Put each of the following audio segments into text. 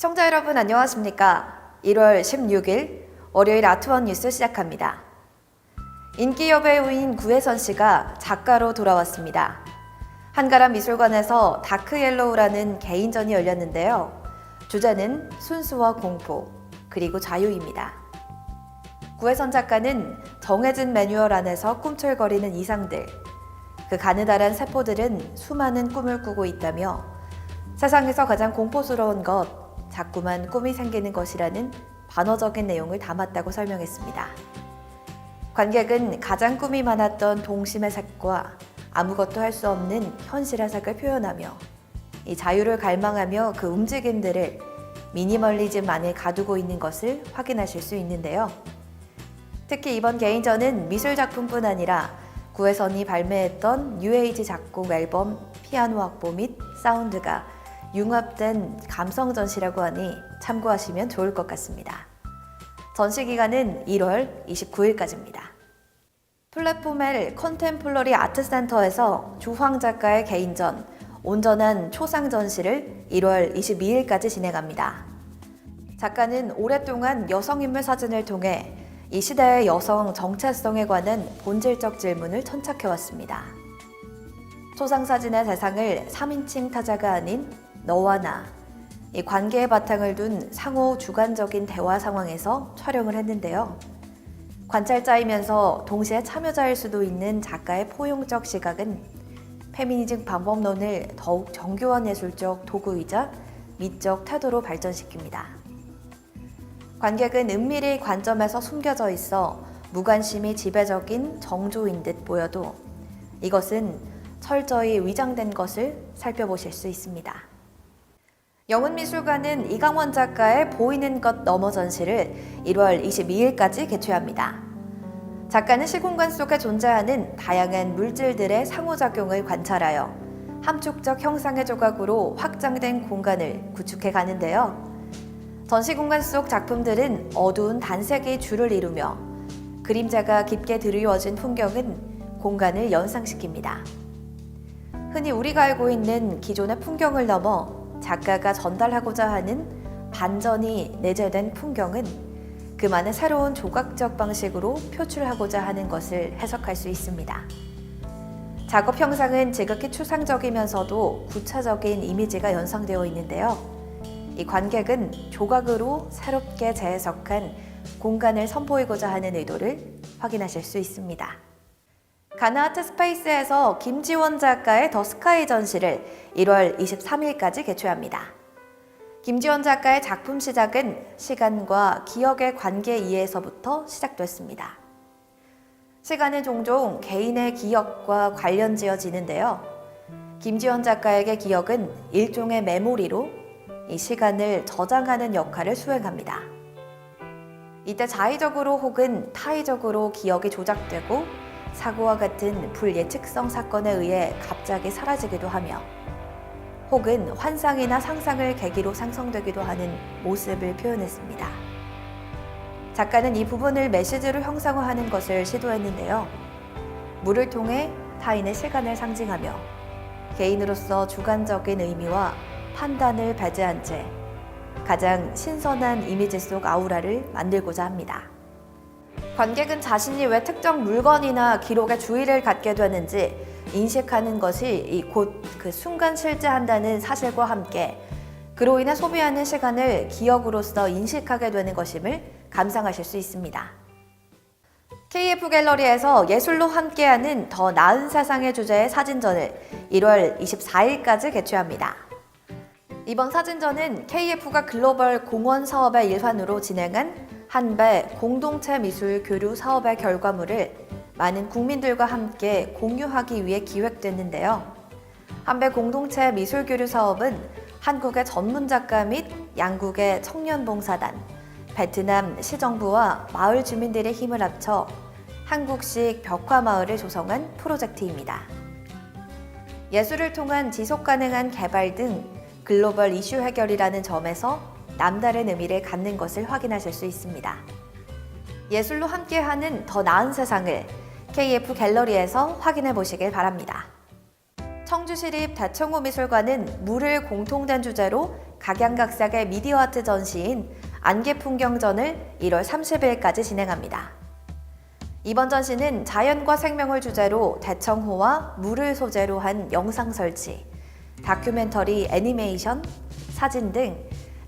시청자 여러분 안녕하십니까? 1월 16일 월요일 아트원 뉴스 시작합니다. 인기 여배우인 구혜선 씨가 작가로 돌아왔습니다. 한가람 미술관에서 다크 옐로우라는 개인전이 열렸는데요. 주제는 순수와 공포, 그리고 자유입니다. 구혜선 작가는 정해진 매뉴얼 안에서 꿈틀거리는 이상들, 그 가느다란 세포들은 수많은 꿈을 꾸고 있다며 세상에서 가장 공포스러운 것, 자꾸만 꿈이 생기는 것이라는 반어적인 내용을 담았다고 설명했습니다. 관객은 가장 꿈이 많았던 동심의 색과 아무것도 할 수 없는 현실의 색을 표현하며 이 자유를 갈망하며 그 움직임들을 미니멀리즘 안에 가두고 있는 것을 확인하실 수 있는데요. 특히 이번 개인전은 미술 작품뿐 아니라 구혜선이 발매했던 뉴에이지 작곡 앨범 피아노 악보 및 사운드가 융합된 감성 전시라고 하니 참고하시면 좋을 것 같습니다. 전시 기간은 1월 29일까지입니다. 플랫폼엘 컨템플러리 아트센터에서 주황 작가의 개인전 온전한 초상 전시를 1월 22일까지 진행합니다. 작가는 오랫동안 여성인물 사진을 통해 이 시대의 여성 정체성에 관한 본질적 질문을 천착해왔습니다. 초상 사진의 대상을 3인칭 타자가 아닌 너와 나, 이 관계의 바탕을 둔 상호 주관적인 대화 상황에서 촬영을 했는데요. 관찰자이면서 동시에 참여자일 수도 있는 작가의 포용적 시각은 페미니즘 방법론을 더욱 정교한 예술적 도구이자 미적 태도로 발전시킵니다. 관객은 은밀히 관점에서 숨겨져 있어 무관심이 지배적인 정조인 듯 보여도 이것은 철저히 위장된 것을 살펴보실 수 있습니다. 영훈미술관은 이강원 작가의 보이는 것 너머 전시를 1월 22일까지 개최합니다. 작가는 시공간 속에 존재하는 다양한 물질들의 상호작용을 관찰하여 함축적 형상의 조각으로 확장된 공간을 구축해 가는데요. 전시 공간 속 작품들은 어두운 단색의 줄을 이루며 그림자가 깊게 드리워진 풍경은 공간을 연상시킵니다. 흔히 우리가 알고 있는 기존의 풍경을 넘어 작가가 전달하고자 하는 반전이 내재된 풍경은 그만의 새로운 조각적 방식으로 표출하고자 하는 것을 해석할 수 있습니다. 작업 형상은 지극히 추상적이면서도 구체적인 이미지가 연상되어 있는데요. 이 관객은 조각으로 새롭게 재해석한 공간을 선보이고자 하는 의도를 확인하실 수 있습니다. 가나아트 스페이스에서 김지원 작가의 더 스카이 전시를 1월 23일까지 개최합니다. 김지원 작가의 작품 시작은 시간과 기억의 관계 이해에서부터 시작됐습니다. 시간은 종종 개인의 기억과 관련 지어지는데요. 김지원 작가에게 기억은 일종의 메모리로 이 시간을 저장하는 역할을 수행합니다. 이때 자의적으로 혹은 타의적으로 기억이 조작되고 사고와 같은 불예측성 사건에 의해 갑자기 사라지기도 하며 혹은 환상이나 상상을 계기로 상성되기도 하는 모습을 표현했습니다. 작가는 이 부분을 메시지로 형상화하는 것을 시도했는데요. 물을 통해 타인의 시간을 상징하며 개인으로서 주관적인 의미와 판단을 배제한 채 가장 신선한 이미지 속 아우라를 만들고자 합니다. 관객은 자신이 왜 특정 물건이나 기록에 주의를 갖게 되는지 인식하는 것이 곧 그 순간 실제한다는 사실과 함께 그로 인해 소비하는 시간을 기억으로서 인식하게 되는 것임을 감상하실 수 있습니다. KF 갤러리에서 예술로 함께하는 더 나은 세상의 주제의 사진전을 1월 24일까지 개최합니다. 이번 사진전은 KF가 글로벌 공원 사업의 일환으로 진행한 한배 공동체 미술 교류 사업의 결과물을 많은 국민들과 함께 공유하기 위해 기획됐는데요. 한배 공동체 미술 교류 사업은 한국의 전문 작가 및 양국의 청년 봉사단, 베트남 시정부와 마을 주민들의 힘을 합쳐 한국식 벽화 마을을 조성한 프로젝트입니다. 예술을 통한 지속 가능한 개발 등 글로벌 이슈 해결이라는 점에서 남다른 의미를 갖는 것을 확인하실 수 있습니다. 예술로 함께하는 더 나은 세상을 KF 갤러리에서 확인해 보시길 바랍니다. 청주시립 대청호 미술관은 물을 공통된 주제로 각양각색의 미디어 아트 전시인 안개 풍경전을 1월 30일까지 진행합니다. 이번 전시는 자연과 생명을 주제로 대청호와 물을 소재로 한 영상 설치, 다큐멘터리 애니메이션, 사진 등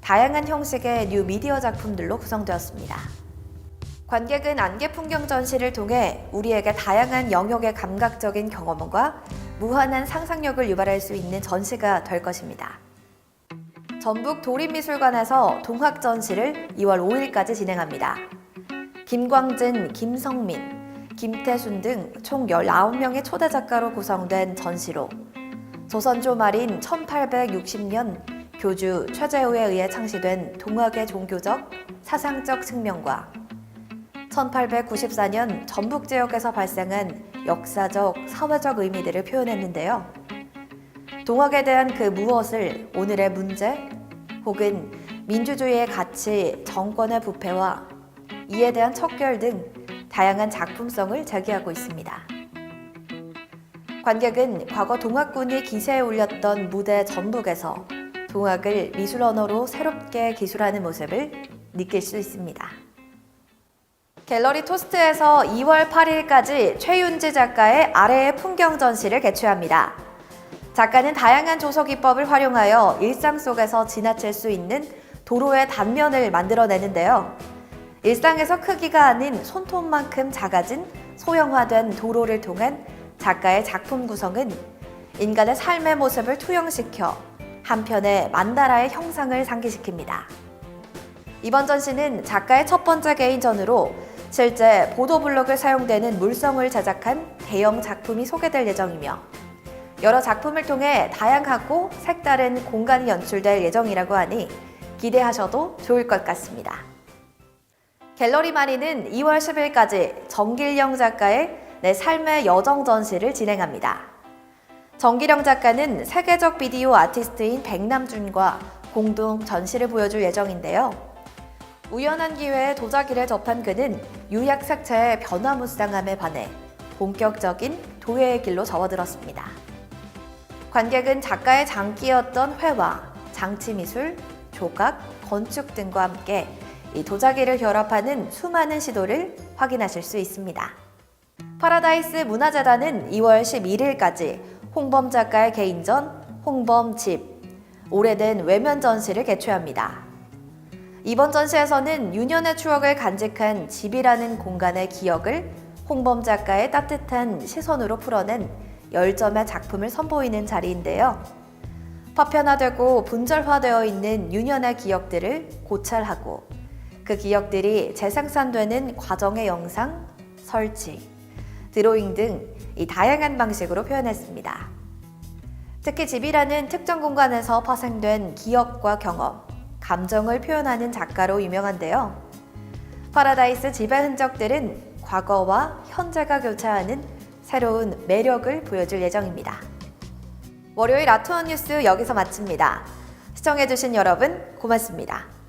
다양한 형식의 뉴 미디어 작품들로 구성되었습니다. 관객은 안개 풍경 전시를 통해 우리에게 다양한 영역의 감각적인 경험과 무한한 상상력을 유발할 수 있는 전시가 될 것입니다. 전북 도립미술관에서 동학 전시를 2월 5일까지 진행합니다. 김광진, 김성민, 김태순 등 총 19명의 초대 작가로 구성된 전시로 조선조 말인 1860년 교주 최재우에 의해 창시된 동학의 종교적, 사상적 측면과 1894년 전북 지역에서 발생한 역사적, 사회적 의미들을 표현했는데요. 동학에 대한 그 무엇을 오늘의 문제 혹은 민주주의의 가치, 정권의 부패와 이에 대한 척결 등 다양한 작품성을 제기하고 있습니다. 관객은 과거 동학군이 기세에 올렸던 무대 전북에서 동학을 미술 언어로 새롭게 기술하는 모습을 느낄 수 있습니다. 갤러리 토스트에서 2월 8일까지 최윤지 작가의 아래의 풍경 전시를 개최합니다. 작가는 다양한 조서 기법을 활용하여 일상 속에서 지나칠 수 있는 도로의 단면을 만들어내는데요. 일상에서 크기가 아닌 손톱만큼 작아진 소형화된 도로를 통한 작가의 작품 구성은 인간의 삶의 모습을 투영시켜 한편의 만다라의 형상을 상기시킵니다. 이번 전시는 작가의 첫 번째 개인전으로 실제 보도블록을 사용되는 물성을 제작한 대형 작품이 소개될 예정이며 여러 작품을 통해 다양하고 색다른 공간이 연출될 예정이라고 하니 기대하셔도 좋을 것 같습니다. 갤러리 마리는 2월 10일까지 정길영 작가의 내 삶의 여정 전시를 진행합니다. 정길영 작가는 세계적 비디오 아티스트인 백남준과 공동 전시를 보여줄 예정인데요. 우연한 기회에 도자기를 접한 그는 유약 색채의 변화무쌍함에 반해 본격적인 도예의 길로 접어들었습니다. 관객은 작가의 장기였던 회화, 장치미술, 조각, 건축 등과 함께 이 도자기를 결합하는 수많은 시도를 확인하실 수 있습니다. 파라다이스 문화재단은 2월 11일까지 홍범 작가의 개인전 홍범 집, 오래된 외면 전시를 개최합니다. 이번 전시에서는 유년의 추억을 간직한 집이라는 공간의 기억을 홍범 작가의 따뜻한 시선으로 풀어낸 열점의 작품을 선보이는 자리인데요. 파편화되고 분절화되어 있는 유년의 기억들을 고찰하고 그 기억들이 재생산되는 과정의 영상, 설치, 드로잉 등 이 다양한 방식으로 표현했습니다. 특히 집이라는 특정 공간에서 파생된 기억과 경험, 감정을 표현하는 작가로 유명한데요. 파라다이스 집의 흔적들은 과거와 현재가 교차하는 새로운 매력을 보여줄 예정입니다. 월요일 아트원 뉴스 여기서 마칩니다. 시청해주신 여러분 고맙습니다.